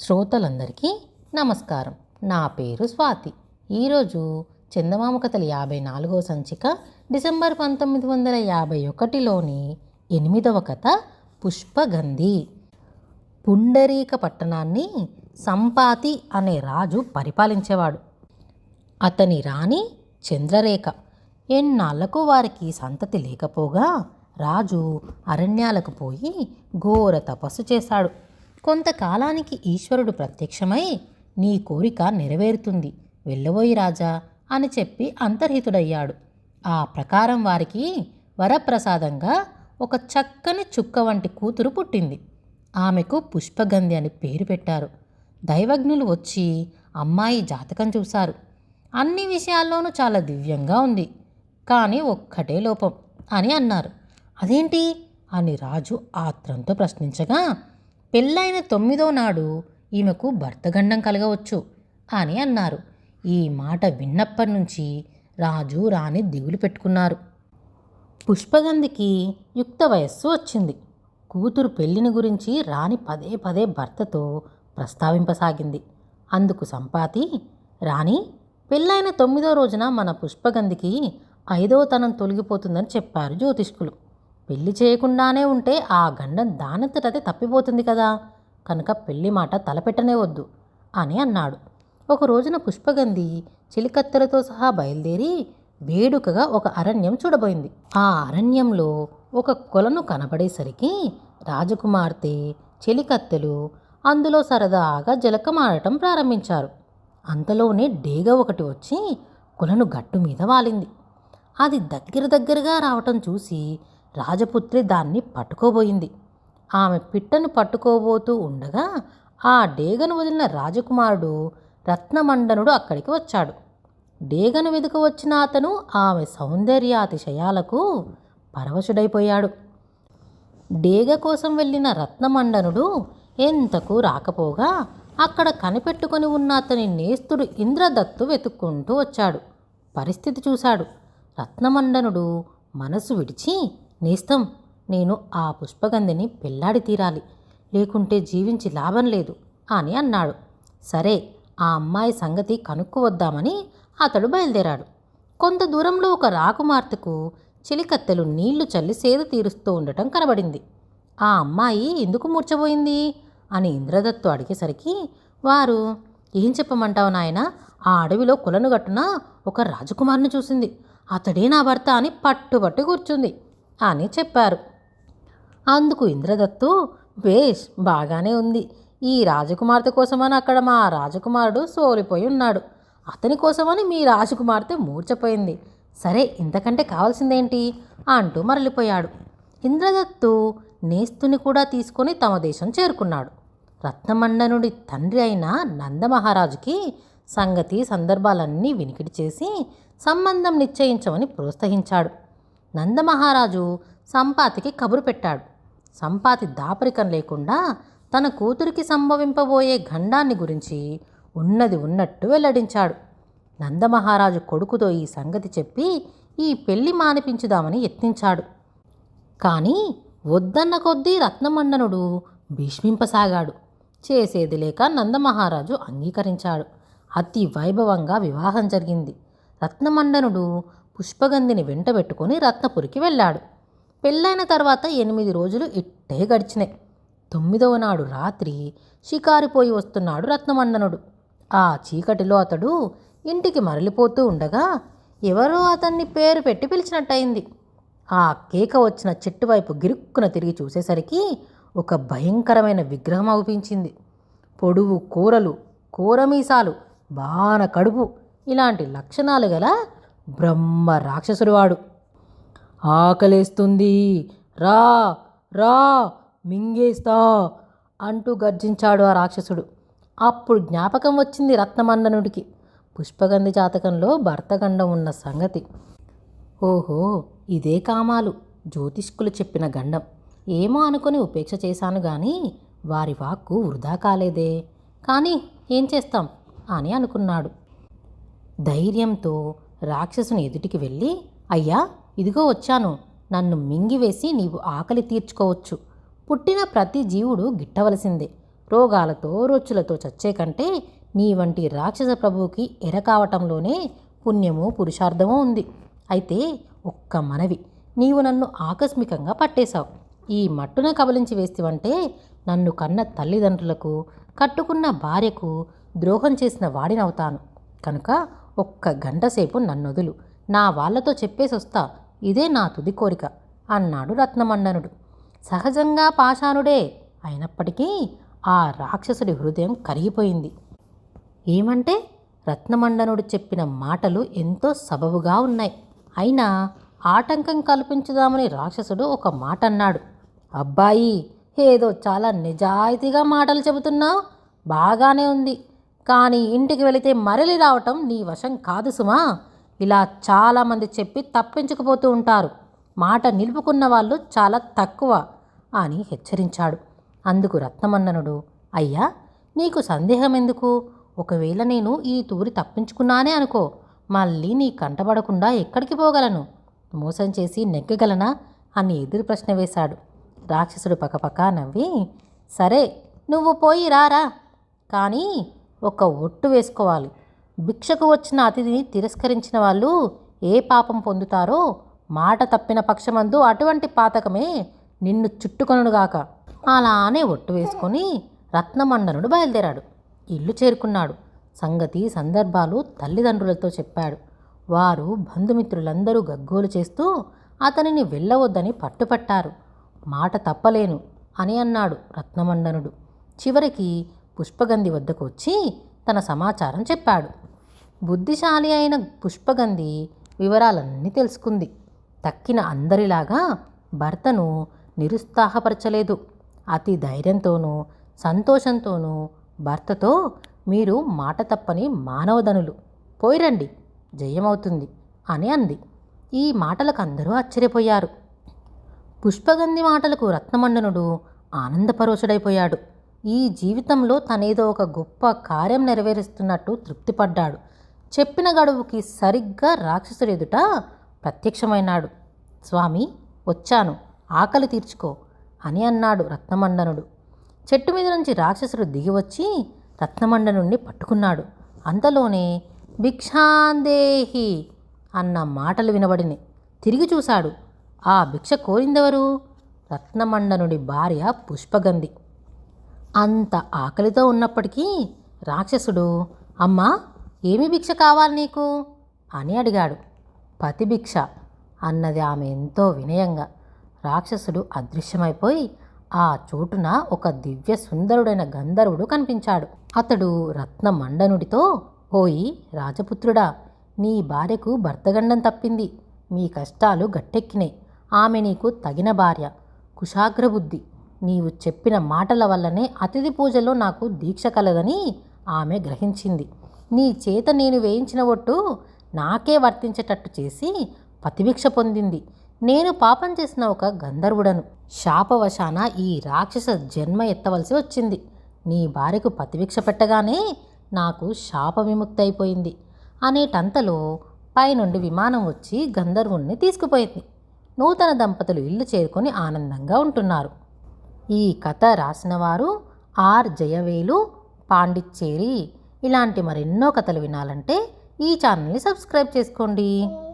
శ్రోతలందరికీ నమస్కారం. నా పేరు స్వాతి. ఈరోజు చందమామ కథలు యాభై నాలుగవ సంచిక డిసెంబర్ పంతొమ్మిది వందల యాభై ఒకటిలోని ఎనిమిదవ కథ పుష్పగంధి. పుండరీక పట్టణాన్ని సంపాతి అనే రాజు పరిపాలించేవాడు. అతని రాణి చంద్రరేఖ. ఎన్నాళ్ళకు వారికి సంతతి లేకపోగా రాజు అరణ్యాలకు పోయి ఘోర తపస్సు చేశాడు. కొంతకాలానికి ఈశ్వరుడు ప్రత్యక్షమై నీ కోరిక నెరవేరుతుంది. వెళ్ళబోయి రాజా అని చెప్పి అంతర్హితుడయ్యాడు. ఆ ప్రకారం వారికి వరప్రసాదంగా ఒక చక్కని చుక్క వంటి కూతురు పుట్టింది. ఆమెకు పుష్పగంధి అని పేరు పెట్టారు. దైవజ్ఞులు వచ్చి అమ్మాయి జాతకం చూశారు. అన్ని విషయాల్లోనూ చాలా దివ్యంగా ఉంది. కానీ ఒక్కటే లోపం అని అన్నారు. అదేంటి? అని రాజు ఆత్రంతో ప్రశ్నించగా పెళ్ళైన తొమ్మిదో నాడు ఈమెకు భర్తగండం కలగవచ్చు అని అన్నారు. ఈ మాట విన్నప్పటి నుంచి రాజు రాణి దిగులు పెట్టుకున్నారు. పుష్పగంధికి యుక్త వయస్సు వచ్చింది. కూతురు పెళ్ళిని గురించి రాణి పదే పదే భర్తతో ప్రస్తావింపసాగింది. అందుకు సంపాతి రాణి పెళ్ళైన తొమ్మిదో రోజున మన పుష్పగంధికి ఐదవ తనం తొలగిపోతుందని చెప్పారు జ్యోతిష్కులు. పెళ్ళి చేయకుండానే ఉంటే ఆ గండం దానంతటదే తప్పిపోతుంది కదా. కనుక పెళ్ళి మాట తలపెట్టనే వద్దు అని అన్నాడు. ఒక రోజున పుష్పగంధి చిలికత్తెలతో సహా బయలుదేరి వేడుకగా ఒక అరణ్యం చూడబోయింది. ఆ అరణ్యంలో ఒక కొలను కనబడేసరికి రాజకుమార్తె చెలికత్తెలు అందులో సరదాగా జలకమాడటం ప్రారంభించారు. అంతలోనే డేగ ఒకటి వచ్చి కొలను గట్టు మీద వాలింది. అది దగ్గర దగ్గరగా రావటం చూసి రాజపుత్రి దాన్ని పట్టుకోబోయింది. ఆమె పిట్టను పట్టుకోబోతూ ఉండగా ఆ డేగను వదిలిన రాజకుమారుడు రత్నమండనుడు అక్కడికి వచ్చాడు. డేగను వెదుక వచ్చిన అతను ఆమె సౌందర్యాతిశయాలకు పరవశుడైపోయాడు. డేగ కోసం వెళ్ళిన రత్నమండనుడు ఎంతకు రాకపోగా అక్కడ కనిపెట్టుకొని ఉన్న అతని నేస్తుడు ఇంద్రదత్తు వెతుక్కుంటూ వచ్చాడు. పరిస్థితి చూశాడు. రత్నమండనుడు మనసు విడిచి నేస్తం నేను ఆ పుష్పగంధిని పెళ్ళాడి తీరాలి. లేకుంటే జీవించి లాభం లేదు అని అన్నాడు. సరే ఆ అమ్మాయి సంగతి కనుక్కు వద్దామని అతడు బయలుదేరాడు. కొంత దూరంలో ఒక రాకుమార్తెకు చిలికత్తెలు నీళ్ళు చల్లి సేద తీరుస్తూ ఉండటం కనబడింది. ఆ అమ్మాయి ఎందుకు మూర్చబోయింది అని ఇంద్రదత్తు అడిగేసరికి వారు ఏం చెప్పమంటావు నాయన? ఆ అడవిలో కులనుగట్టున ఒక రాజకుమారుని చూసింది. అతడే నా భర్త అని పట్టుబట్టి కూర్చుంది. అని చెప్పారు. అందుకు ఇంద్రదత్తు బేష్ బాగానే ఉంది. ఈ రాజకుమార్తె కోసమని అక్కడ మా రాజకుమారుడు సోలిపోయి ఉన్నాడు. అతని కోసమని మీ రాజకుమార్తె మూర్చపోయింది సరే ఇంతకంటే కావాల్సిందేంటి? అంటూ మరలిపోయాడు. ఇంద్రదత్తు నేస్తుని కూడా తీసుకొని తమ దేశం చేరుకున్నాడు. రత్నమండనుడి తండ్రి అయిన నందమహారాజుకి సంగతి సందర్భాలన్నీ వినికిడి చేసి సంబంధం నిశ్చయించమని ప్రోత్సహించాడు. నందమహారాజు సంపాతికి కబురు పెట్టాడు. సంపాతి దాపరికం లేకుండా తన కూతురికి సంభవింపబోయే గండాన్ని గురించి ఉన్నది ఉన్నట్టు వెల్లడించాడు. నందమహారాజు కొడుకుతో ఈ సంగతి చెప్పి ఈ పెళ్ళి మానిపించుదామని యత్నించాడు. కానీ వద్దన్న కొద్దీ రత్నమండనుడు భీష్మింపసాగాడు. చేసేది లేక నందమహారాజు అంగీకరించాడు. అతి వైభవంగా వివాహం జరిగింది. రత్నమండనుడు పుష్పగంధిని వెంటబెట్టుకొని రత్నపురికి వెళ్ళాడు. పెళ్ళైన తర్వాత ఎనిమిది రోజులు ఇట్టే గడిచినాయి. తొమ్మిదవ నాడు రాత్రి షికారిపోయి వస్తున్నాడు రత్నమండనుడు. ఆ చీకటిలో అతడు ఇంటికి మరలిపోతూ ఉండగా ఎవరో అతన్ని పేరు పెట్టి పిలిచినట్టయింది. ఆ కేక వచ్చిన చెట్టు వైపు గిరుక్కున తిరిగి చూసేసరికి ఒక భయంకరమైన విగ్రహం అవుపించింది. పొడువు కూరలు కూరమీసాలు బాన కడుపు ఇలాంటి లక్షణాలు గల బ్రహ్మ రాక్షసుడు వాడు ఆకలేస్తుంది. రా రా మింగేస్తా అంటూ గర్జించాడు ఆ రాక్షసుడు. అప్పుడు జ్ఞాపకం వచ్చింది రత్నమండనుడికి పుష్పగంధి జాతకంలో భర్తగండం ఉన్న సంగతి. ఓహో ఇదే కామాలు. జ్యోతిష్కులు చెప్పిన గండం. ఏమో అనుకుని ఉపేక్ష చేశాను కానీ వారి వాక్కు వృధా కాలేదే. కానీ ఏం చేస్తాం? అని అనుకున్నాడు. ధైర్యంతో రాక్షసుని ఎదుటికి వెళ్ళి అయ్యా ఇదిగో వచ్చాను. నన్ను మింగివేసి నీవు ఆకలి తీర్చుకోవచ్చు. పుట్టిన ప్రతి జీవుడు గిట్టవలసిందే. రోగాలతో రొచ్చులతో చచ్చే కంటే నీ వంటి రాక్షస ప్రభువుకి ఎరకావటంలోనే పుణ్యము పురుషార్థము ఉంది. అయితే ఒక్క మనవి. నీవు నన్ను ఆకస్మికంగా పట్టేశావు. ఈ మట్టున కబలించి వేస్తివంటే నన్ను కన్న తల్లిదండ్రులకు కట్టుకున్న భార్యకు ద్రోహం చేసిన వాడినవుతాను. కనుక ఒక్క గంట సేపు నన్నొదులు. నా వాళ్ళతో చెప్పేసొస్తా. ఇదే నా తుది కోరిక అన్నాడు రత్నమండనుడు సహజంగా పాషాణుడే అయినప్పటికీ ఆ రాక్షసుడి హృదయం కరిగిపోయింది. ఏమంటే? రత్నమండనుడు చెప్పిన మాటలు ఎంతో సబబుగా ఉన్నాయి. అయినా ఆటంకం కల్పించుదామని రాక్షసుడు ఒక మాట అన్నాడు అబ్బాయి ఏదో చాలా నిజాయితీగా మాటలు చెబుతున్నావు బాగానే ఉంది. కానీ ఇంటికి వెళితే మరలి రావటం నీ వశం కాదు సుమా. ఇలా చాలామంది చెప్పి తప్పించుకుపోతూ ఉంటారు. మాట నిలుపుకున్న వాళ్ళు చాలా తక్కువ అని హెచ్చరించాడు. అందుకు రత్నమన్ననుడు అయ్యా నీకు సందేహం ఎందుకు? ఒకవేళ నేను ఈ తూరి తప్పించుకున్నానే అనుకో మళ్ళీ నీ కంటపడకుండా ఎక్కడికి పోగలను? మోసం చేసి నెగ్గగలనా? అని ఎదురు ప్రశ్న వేశాడు. రాక్షసుడు పకపక నవ్వి సరే నువ్వు పోయి రారా. కానీ ఒక ఒట్టు వేసుకోవాలి. భిక్షకు వచ్చిన అతిథిని తిరస్కరించిన వాళ్ళు ఏ పాపం పొందుతారో మాట తప్పిన పక్షమందు అటువంటి పాతకమే నిన్ను చుట్టుకొనుగాక అలానే ఒట్టు వేసుకొని రత్నమండనుడు బయలుదేరాడు. ఇల్లు చేరుకున్నాడు. సంగతి సందర్భాలు తల్లిదండ్రులతో చెప్పాడు. వారు బంధుమిత్రులందరూ గగ్గోలు చేస్తూ అతనిని వెళ్ళవద్దని పట్టుపట్టారు. మాట తప్పలేను అని అన్నాడు రత్నమండనుడు. చివరికి పుష్పగంధి వద్దకు వచ్చి తన సమాచారం చెప్పాడు. బుద్ధిశాలి అయిన పుష్పగంధి వివరాలన్నీ తెలుసుకుంది. తక్కిన అందరిలాగా భర్తను నిరుత్సాహపరచలేదు. అతి ధైర్యంతోనూ సంతోషంతోనూ భర్తతో మీరు మాట తప్పని మానవధనులు. పోయిరండి జయమవుతుంది అని అంది. ఈ మాటలకు అందరూ ఆశ్చర్యపోయారు. పుష్పగంధి మాటలకు రత్నమండనుడు ఆనందపరోషుడైపోయాడు ఈ జీవితంలో తనేదో ఒక గొప్ప కార్యం నెరవేరుస్తున్నట్టు తృప్తిపడ్డాడు. చెప్పిన గడువుకి సరిగ్గా రాక్షసుడు ఎదుట ప్రత్యక్షమైనాడు. స్వామి వచ్చాను. ఆకలి తీర్చుకో అని అన్నాడు రత్నమండనుడు. చెట్టు మీద నుంచి రాక్షసుడు దిగివచ్చి రత్నమండనుణ్ణి పట్టుకున్నాడు. అంతలోనే భిక్షాందేహి అన్న మాటలు వినబడినాయి తిరిగి చూశాడు. ఆ భిక్ష కోరిందెవరు? రత్నమండనుడి భార్య పుష్పగంధి. అంత ఆకలితో ఉన్నప్పటికీ రాక్షసుడు అమ్మా ఏమి భిక్ష కావాలి నీకు? అని అడిగాడు. పతి భిక్ష అన్నది ఆమె ఎంతో వినయంగా. రాక్షసుడు అదృశ్యమైపోయి ఆ చోటున ఒక దివ్య సుందరుడైన గంధర్వుడు కనిపించాడు. అతడు రత్నమండనుడితో పోయి రాజపుత్రుడా నీ భార్యకు భర్తగండం తప్పింది. మీ కష్టాలు గట్టెక్కినాయి. ఆమె నీకు తగిన భార్య. కుశాగ్రబుద్ధి. నీవు చెప్పిన మాటల వల్లనే అతిథి పూజలో నాకు దీక్ష కలదని ఆమె గ్రహించింది. నీ చేత నేను వేయించిన ఒట్టు నాకే వర్తించేటట్టు చేసి పతిభిక్ష పొందింది. నేను పాపం చేసిన ఒక గంధర్వుడను. శాపవశాన ఈ రాక్షస జన్మ ఎత్తవలసి వచ్చింది. నీ భార్యకు పతిభిక్ష పెట్టగానే నాకు శాప విముక్తి అయిపోయింది అనేటంతలో పైనుండి విమానం వచ్చి గంధర్వుణ్ణి తీసుకుపోయింది. నూతన దంపతులు ఇల్లు చేరుకొని ఆనందంగా ఉంటున్నారు. ఈ కథ రాసినవారు ఆర్ జయవేలు పాండిచ్చేరి. ఇలాంటి మరెన్నో కథలు వినాలంటే ఈ ఛానల్ని సబ్స్క్రైబ్ చేసుకోండి.